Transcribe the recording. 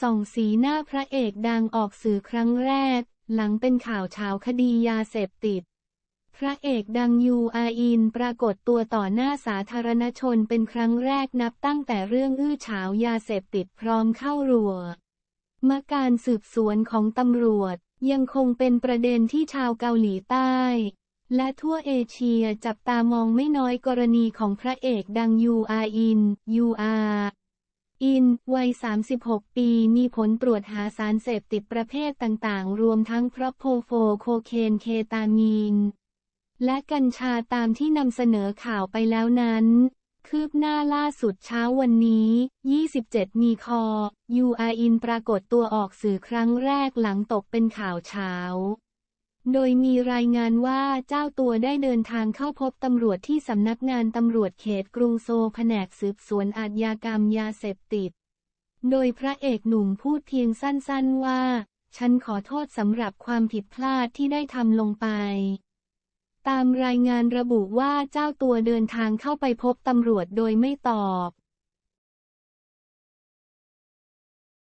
ส่องสีหน้าพระเอกดังออกสื่อครั้งแรก หลังเป็นข่าวเช้าคดียาเสพติด พระเอกดังยูอาอินปรากฏตัวต่อหน้าสาธารณชนเป็นครั้งแรกนับตั้งแต่เรื่องอื้อฉาวยาเสพติดพร้อมเข้ารัวมาการสืบสวนของตำรวจยังคงเป็นประเด็นที่ชาวเกาหลีใต้ และทั่วเอเชียจับตามองไม่น้อยกรณีของพระเอกดังยูอาอินยูอา อิน วัย 36 ปี มีผลตรวจหาสารเสพติดประเภทต่างๆ รวมทั้งพรอโพโฟโคเคนเคตามีน และกัญชาตามที่นำเสนอข่าวไปแล้วนั้น คืบหน้าล่าสุดเช้าวันนี้ 27 มีคอ ยูอาอินปรากฏตัวออกสื่อครั้งแรกหลังตกเป็นข่าวเช้า โดยมีรายงานว่าเจ้าตัวได้เดินทางเข้าพบตำรวจที่สำนักงานตำรวจเขตกรุงโซแผนกสืบสวนอาชญากรรมยาเสพติด โดยพระเอกหนุ่มพูดเพียงสั้นๆว่า ฉันขอโทษสำหรับความผิดพลาดที่ได้ทำลงไป ตามรายงานระบุว่าเจ้าตัวเดินทางเข้าไปพบตำรวจโดยไม่ตอบ